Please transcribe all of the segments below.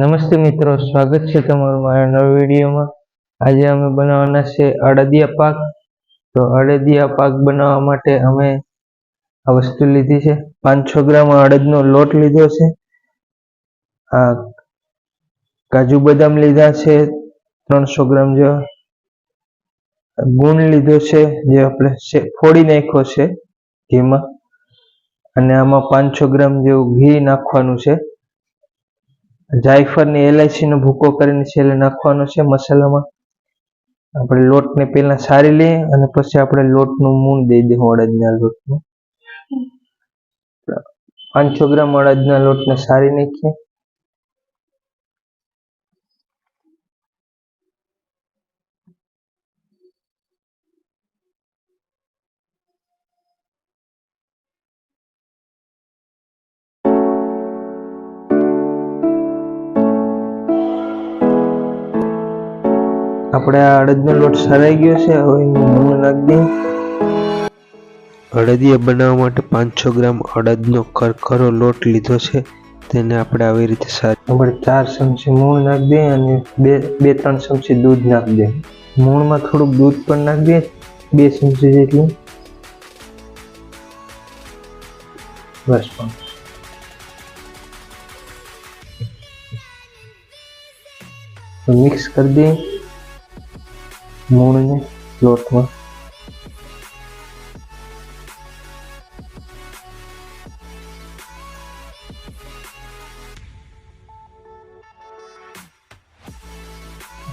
નમસ્તે મિત્રો, સ્વાગત છે તમારું મારા નવા વિડીયોમાં. આજે અમે બનાવવાના છે અડદિયા પાક. તો અડદિયા પાક બનાવવા માટે અમે આ વસ્તુ લીધી છે. પાંચસો ગ્રામ અડદનો લોટ લીધો છે. આ કાજુ બદામ લીધા છે, ત્રણસો ગ્રામ જેવા. ગુણ લીધો છે, જે આપણે ફોડી નાખ્યો છે ઘીમાં. અને આમાં પાંચસો ગ્રામ જેવું ઘી નાખવાનું છે. જાયફળ ને એલાયચીનો ભૂકો કરીને છેલ્લે નાખવાનો છે મસાલામાં. આપણે લોટને પહેલા સારી લઈએ અને પછી આપણે લોટનું મૂળ દઈ દઈએ અડદના લોટનું. પાંચસો ગ્રામ અડદના લોટને સારી નાખીએ. આપણે આ અડદનો લોટ સરાઈ ગયો છે. હવે એનું મૂળ નાખી દઈએ. અડદિયા બનાવવા માટે પાંચસો ગ્રામ અડદનો કરકરો લોટ લીધો છે. તેને આપણે આવી રીતે સારી આપણે ચાર ચમચી મૂળ નાખી દઈએ અને બે બે, ત્રણ ચમચી દૂધ નાખી દઈએ. મૂળમાં થોડુંક દૂધ પણ નાખી દઈએ. બે ચમચી જેટલું. બસ મિક્સ કરી દઈએ. મૂળને લોટમાં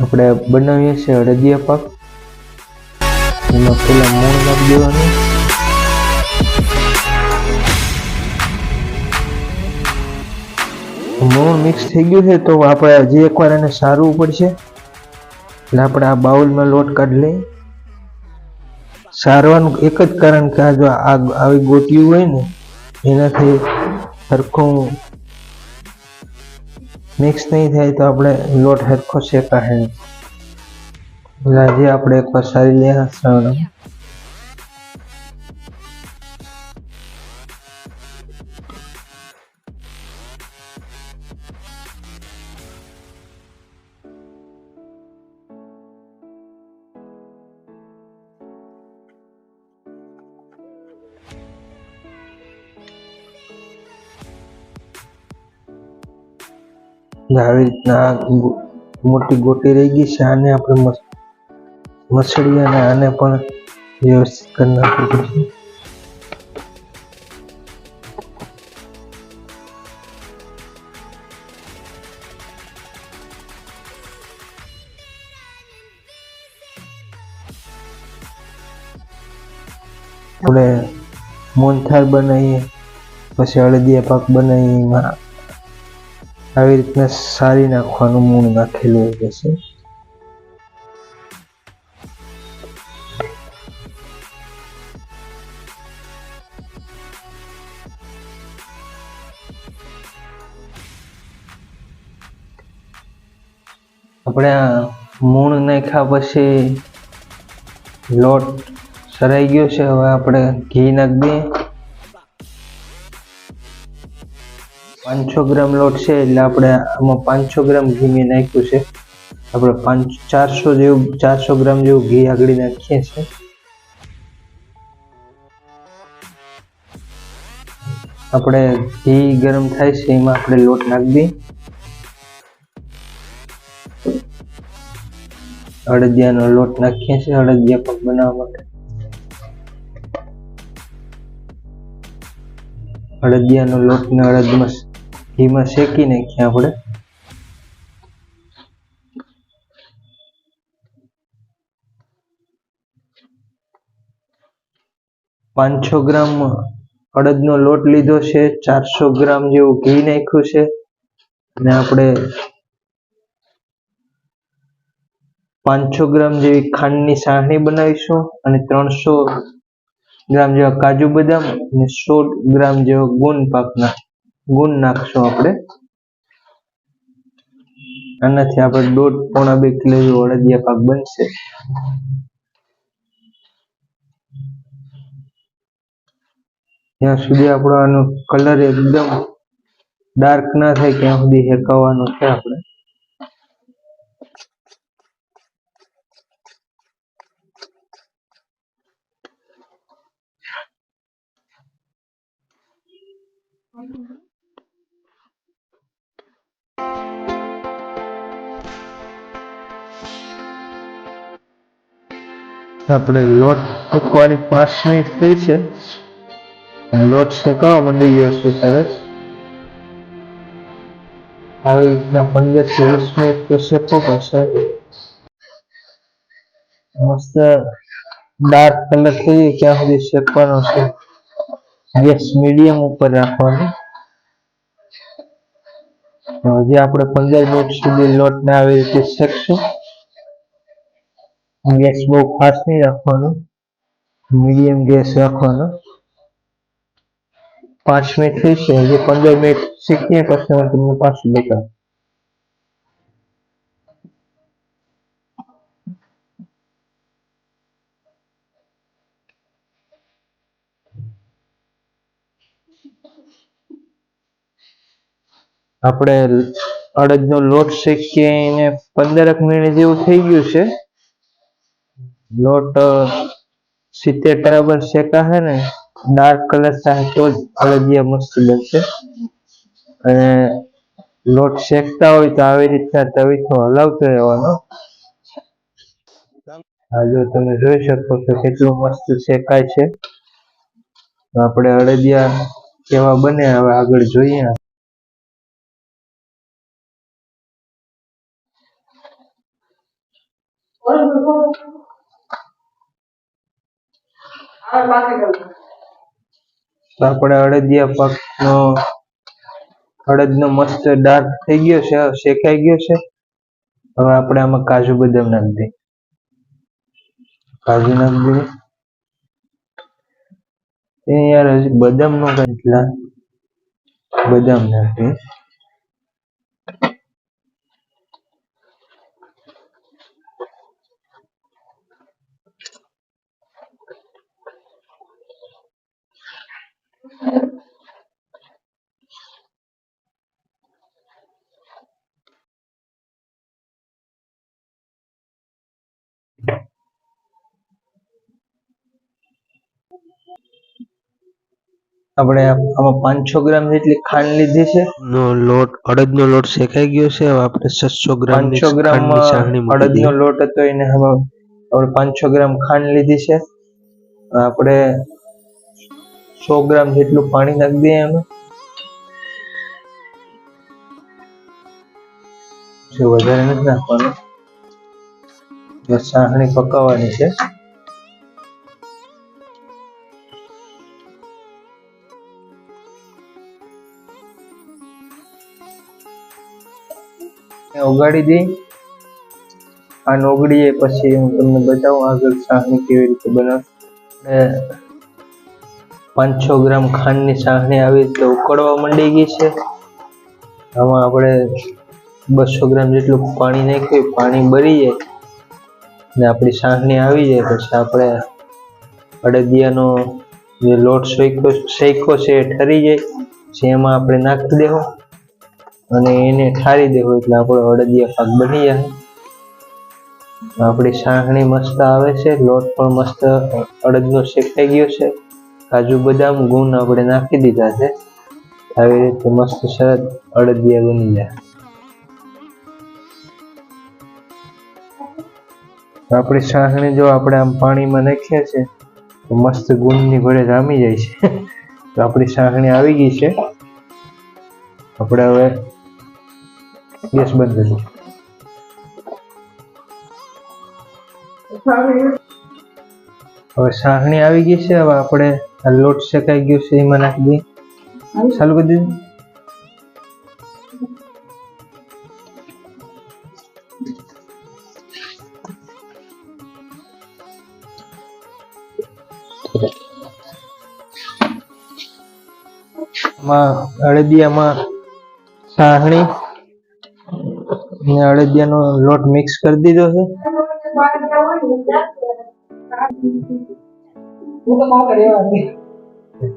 આપણે બનાવીએ છીએ અડદિયા પાક. એમાં પેલા મૂળ નાખી દેવાનું. મૂળ મિક્સ થઈ ગયું છે, તો આપણે હજી એકવાર એને સારવું પડશે. એટલે આપણે આ બાઉલમાં લોટ કાઢી લઈએ સારવાનું એક જ કારણ કે આ જો આ આવી ગોટિયું હોય ને, એનાથી સરખું મિક્સ નહીં થાય તો આપણે લોટ સરખો શેકાશે. એટલે આજે આપણે એકવાર સારી લઈએ સારણ આવી રીતના આ ગો- મોટી ગોટી રહી ગઈ છે, આને આપણે મસ મસળી અને આને પણ વ્યવસ્થિત કરી નાખવું પડશે. આપણે મોહનથાળ બનાવીએ, પછી અડદિયા પાક બનાવીએ, એમાં આવી રીતના સારી નાખવાનું મૂળ નાખેલું હોય જશે આપણે આ મૂળ નાખ્યા પછી લોટ સરાઈ ગયો છે. હવે આપણે ઘી નાખી દઈએ. પાંચસો ગ્રામ લોટ છે એટલે આપણે આમાં પાંચસો ગ્રામ ઘી મેં નાખ્યું છે. આપણે પાંચ, ચારસો જેવું, ચારસો ગ્રામ જેવું ઘી આગળ નાખીએ છીએ. આપણે ઘી ગરમ થાય છે, એમાં આપણે લોટ નાખી અડદિયાનો લોટ નાખીએ છીએ અડદિયા પણ બનાવવા માટે. અડદિયાનો લોટ ને અડદમાં ઘીમાં શેકી નાખીએ આપણે. પાંચસો ગ્રામ અડદનો લોટ લીધો છે, ચારસો ગ્રામ જેવું ઘી નાખ્યું છે, અને આપણે પાંચસો ગ્રામ જેવી ખાંડની સાહણી બનાવીશું, અને ત્રણસો ગ્રામ જેવા કાજુ બદામ, અને સો ગ્રામ જેવા ગુણ પાકના ગુણ નાખશો આપણે આનાથી આપણે દોઢ પોણા બે કિલો જેવો અડદિયા પાક બનશે ત્યાં સુધી આપણો આનો કલર એકદમ ડાર્ક ના થાય ત્યાં સુધી હેકાવાનો છે આપણે Thank you. આપણે લોટ મૂકવાની પાંચ મિનિટ થઈ છે અને લોટ શેકાવા માંડી ગયો છે સરસ આવી રીતના પંદરથી વીસ મિનિટ તો શેકવો પડશે મસ્ત ડાર્ક કલર થઈ જાય ત્યાં સુધી શેકવાનો છે ગેસ મીડિયમ ઉપર રાખવાનો તો હજી આપણે પંદર મિનિટ સુધી લોટને આવી રીતે શેકશું ગેસ બહુ ફાસ્ટ નહીં રાખવાનો. મીડિયમ ગેસ રાખવાનો. પાંચ મિનિટ થઈ છે. હજી પંદર મિનિટ શીખીએ, પછી હું તમને પાછું બતાવું. આપણે અડદનો લોટ શેકીને પંદરક મિનિટ જેવું થઈ ગયું છે. લોટ સિત્તેર બરાબર શેકાશે ને, ડાર્ક કલર થાય તો જ અડદિયા મસ્ત બનશે. અને લોટ શેકતા હોય તો આવી રીતના તવીથો હલાવતો રહેવાનો. જો તમે જોઈ શકો છો કેટલું મસ્ત શેકાય છે. આપણે અડદિયા કેવા બને, હવે આગળ જોઈએ. આપણે અડદિયા પાકનો, અડદનો મસ્ત ડાર્ક થઈ ગયો છે, શેકાઈ ગયો છે. હવે આપણે આમાં કાજુ બદામ નાખી દઈએ. કાજુ નાખી દઈએ. યાર હજી બદામ નો એટલા બદામ નાખીએ. આપણે આમાં પાંચસો ગ્રામ જેટલી ખાંડ લીધી છે. નો લોટ અડદનો લોટ શેકાઈ ગયો છે. હવે આપણે છસો ગ્રામ પાંચસો ગ્રામ અડદનો લોટ હતો એને હવે આપણે પાંચસો ગ્રામ ખાંડ લીધી છે. આપણે સો ગ્રામ જેટલું પાણી નાખી દઈએ એમાં જો વધારે નથી નાખવાનું. સાહણી પકાવવાની છે. ઓગાળી દઈ. આ ઓગળીએ પછી હું તમને બતાવું આગળ સાહણી કેવી રીતે બનાવ પાંચસો ગ્રામ ખાંડની સાહણી આવી રીતે ઉકળવા માંડી ગઈ છે. આમાં આપણે બસો ગ્રામ જેટલું પાણી નાખ્યું, પાણી બળી જાય. ને આપણી સાહણી આવી જાય, પછી આપણે અડદિયાનો જે લોટ શેકો શેકો છે એ ઠરી જાય પછી એમાં આપણે નાખી દેવું અને એને ઠારી દેવું એટલે આપણો અડદિયા પાક બની જાય. આપણી સાહણી મસ્ત આવે છે, લોટ પણ મસ્ત અડદનો શેકાઈ ગયો છે. કાજુ બદામ, ગુણ આપણે નાખી દીધા છે. આવી રીતે મસ્ત સરસ અડદિયા બની જાય. આપણી સાહણી જો આપણે આમ પાણીમાં નાખીએ છે તો મસ્ત ગુણની ઘોડે જામી જાય છે. તો આપણી સાહણી આવી ગઈ છે. આપણે હવે ગેસ બંધ કરીએ હવે સાહણી આવી ગઈ છે, હવે આપણે લોટ શેકાઈ ગયો છે એમાં નાખી દઈએ. ચાલુ કરી દીધું માં અડદિયામાં સાહણી ને અડદિયાનો લોટ મિક્સ કરી દીધો છે.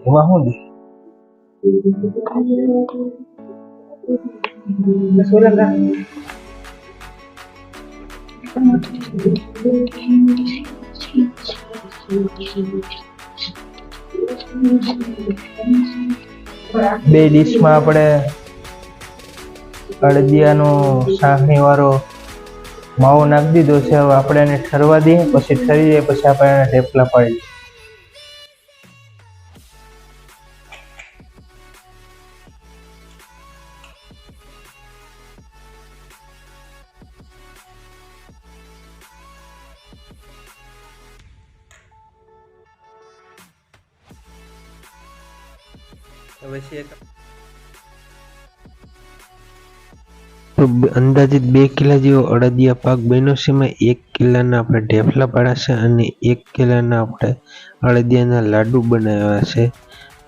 એમાં શું દે બે ડીશમાં આપણે અડદિયાનો સાહણી વાળો માવો નાખી દીધો છે. હવે આપણે એને ઠરવા દઈએ પછી ઠરી જાય પછી આપણે એને ઢેપલા પાડી દઈએ. તો અંદાજિત બે કિલા જેવો અડદિયા પાક બન્યો છે એમાં એક કિલાના આપણે ઢેફલા પાડ્યા છે અને એક કિલાના આપણે અડદિયાના લાડુ બનાવ્યા છે.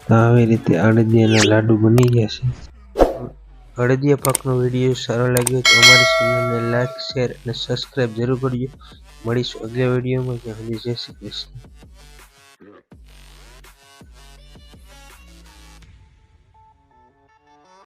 તો આવી રીતે અડદિયાના લાડુ બની ગયા છે. અડદિયા પાકનો વીડિયો સારો લાગ્યો તો અમારી ચેનલને લાઈક શેર અને સબસ્ક્રાઈબ જરૂર કરજો. મળીશું અગલા વિડીયોમાં. જ્યાં સુધી જય શ્રી કૃષ્ણ.